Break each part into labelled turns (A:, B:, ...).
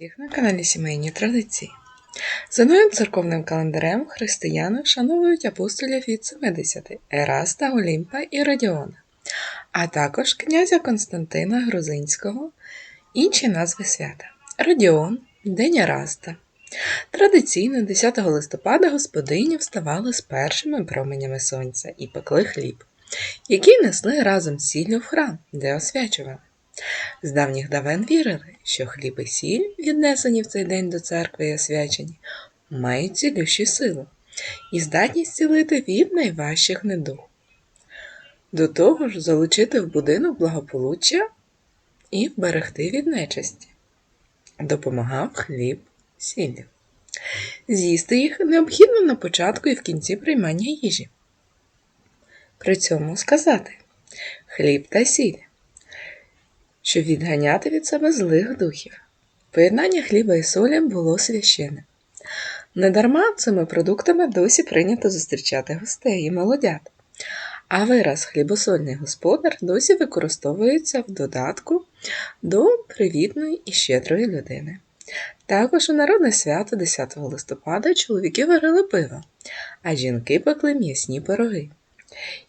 A: всіх на каналі Сімейні Традиції. За новим церковним календарем християни вшановують апостолів від 70 Ераста, Олімпа і Радіона, а також князя Константина Грузинського, інші назви свята Радіон, День Ераста. Традиційно 10 листопада господині вставали з першими променями сонця і пекли хліб, який несли разом з сіллю в храм, де освячували. З давніх давен вірили, що хліб і сіль, віднесені в цей день до церкви і освячені, мають цілющу силу і здатність цілити від найважчих недуг. До того ж, залучити в будинок благополуччя і вберегти від нечисті. Допомагав хліб сіллю. З'їсти їх необхідно на початку і в кінці приймання їжі. При цьому сказати хліб та сіль щоб відганяти від себе злих духів. Поєднання хліба і солі було священним. Недарма цими продуктами досі прийнято зустрічати гостей і молодят, а вираз хлібосольний господар досі використовується в додатку до привітної і щедрої людини. Також у народне свято 10 листопада чоловіки варили пиво, а жінки пекли м'ясні пироги.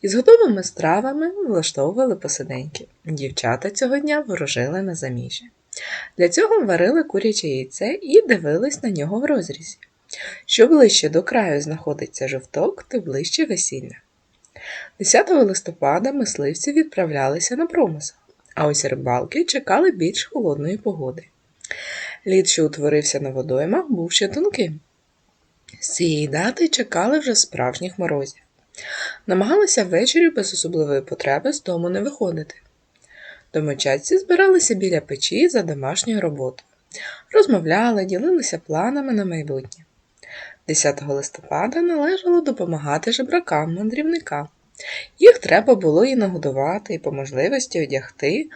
A: Із готовими стравами влаштовували посиденьки. Дівчата цього дня ворожили на заміжжя. Для цього варили куряче яйце і дивились на нього в розрізі. Що ближче до краю знаходиться жовток, то ближче весілля. 10 листопада мисливці відправлялися на промисел, а ось рибалки чекали більш холодної погоди. Лід, що утворився на водоймах, був ще тонким. З цієї дати чекали вже справжніх морозів. Намагалися ввечері без особливої потреби з дому не виходити. Домочадці збиралися біля печі за домашньою роботою, розмовляли, ділилися планами на майбутнє. 10 листопада належало допомагати жебракам, мандрівникам. Їх треба було і нагодувати, і по можливості одягти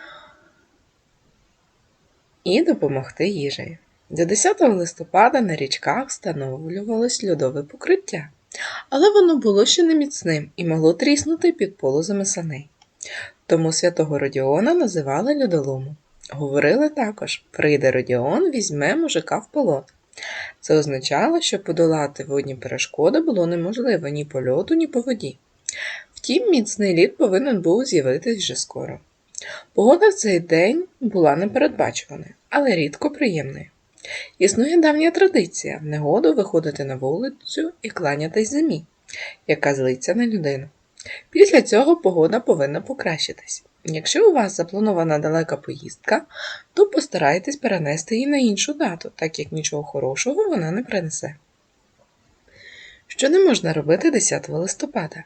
A: і допомогти їжею. До 10 листопада на річках встановлювалось льодове покриття але воно було ще не міцним і могло тріснути під полозами саней. Тому святого Родіона називали льодолому. Говорили також прийде Родіон, візьме мужика в полон. Це означало, що подолати водні перешкоди було неможливо ні по льоду, ні по воді. Втім, міцний лід повинен був з'явитись вже скоро. Погода в цей день була непередбачуваною, але рідко приємною. Існує давня традиція негоду виходити на вулицю і кланятись зимі, яка злиться на людину. Після цього погода повинна покращитись. Якщо у вас запланована далека поїздка, то постарайтесь перенести її на іншу дату, так як нічого хорошого вона не принесе. Що не можна робити 10 листопада?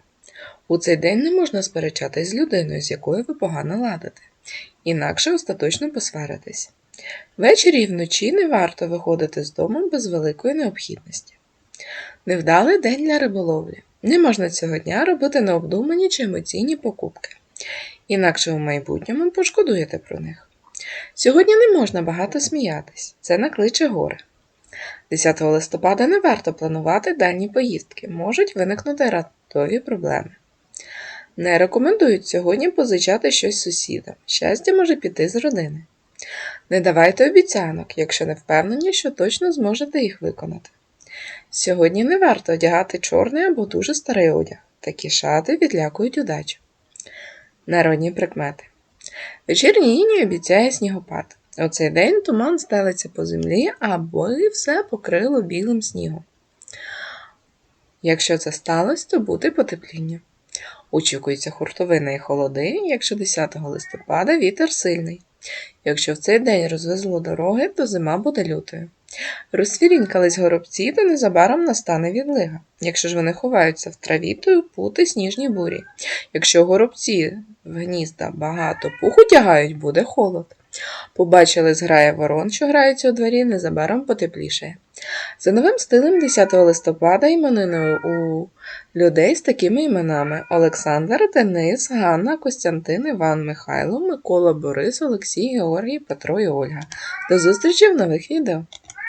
A: У цей день не можна сперечатись з людиною, з якою ви погано ладите, інакше остаточно посваритесь. Ввечері і вночі не варто виходити з дому без великої необхідності. Невдалий день для риболовлі. Не можна цього дня робити необдумані чи емоційні покупки, інакше у майбутньому пошкодуєте про них. Сьогодні не можна багато сміятись, це накличе горе. 10 листопада не варто планувати дальні поїздки, можуть виникнути раптові проблеми. Не рекомендують сьогодні позичати щось сусідам. Щастя може піти з родини. Не давайте обіцянок, якщо не впевнені, що точно зможете їх виконати. Сьогодні не варто одягати чорний або дуже старий одяг. Такі шати відлякують удачу. Народні прикмети. Вечірній іній обіцяє снігопад. У цей день туман стелиться по землі, або і все покрило білим снігом. Якщо це сталося, то буде потепління. Очікується хуртовина і холоди, якщо 10 листопада вітер сильний. Якщо в цей день розвезло дороги, то зима буде лютою. Розсвірінькались горобці, то незабаром настане відлига. Якщо ж вони ховаються в траві, то пути сніжні бурі. Якщо горобці в гнізда багато пуху тягають, буде холод. Побачили зграя ворон, що граються у дворі, незабаром потеплішає. За новим стилем 10 листопада імениною у людей з такими іменами Олександр, Денис, Ганна, Костянтин, Іван, Михайло, Микола, Борис, Олексій, Георгій, Петро і Ольга. До зустрічі в нових відео!